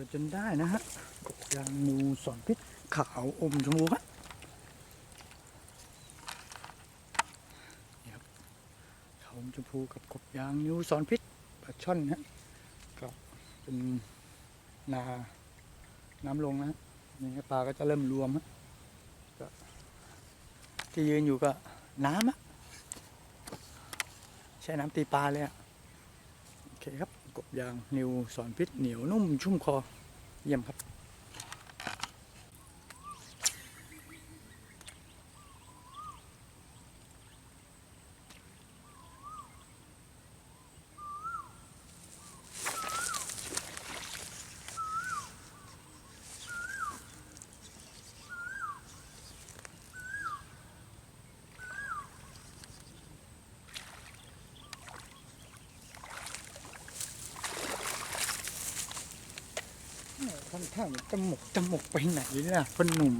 อจนได้นะฮะกบยางนูสอนพิษขาวอมชมพูฮะนี่ครับขาวอมชมพูกับกบยางนิวสอนพิษปลาช่อนนะฮะก็เป็นนาน้ำลงนะนี่ปลาก็จะเริ่มรวมฮะก็ที่ยืนอยู่ก็น้ำอะใช้น้ำตีปลาเลยอะโอเคครับ กบยางนิวสอนพิษเหนียวนุ่มชุ่มคอเยี่ยมครับ ท่านท่านจมูกจมูกไปไหนเนี่ยพ่อหนุ่ม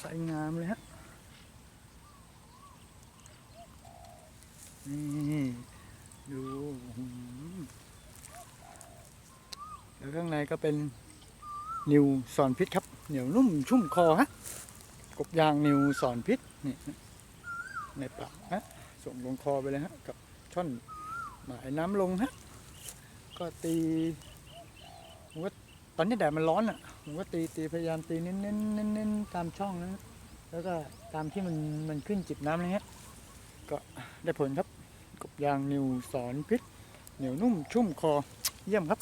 ใส่งามเลยฮะ นี่ ดูแล้วข้างในก็เป็นนิวสอนพิษครับ เหนียวนุ่มชุ่มคอฮะ บยางนิวสอนพิษนี่ในปากฮะส่งลงคอไปเลยฮะ กับช่อนหมายน้ำลงฮะ ก็ตีผมว่าตอนนี้แดดมันร้อนอะผมก็ตีตีพยายามตีเน้นเน้นเน้นเน้นตามช่องนะฮะแล้วก็ตามที่มันมันขึ้นจิบน้ำอะไรเงี้ยก็ได้ผลครับ กบยางนิวสอนพิษเหนียวนุ่มชุ่มคอเยี่ยมครับ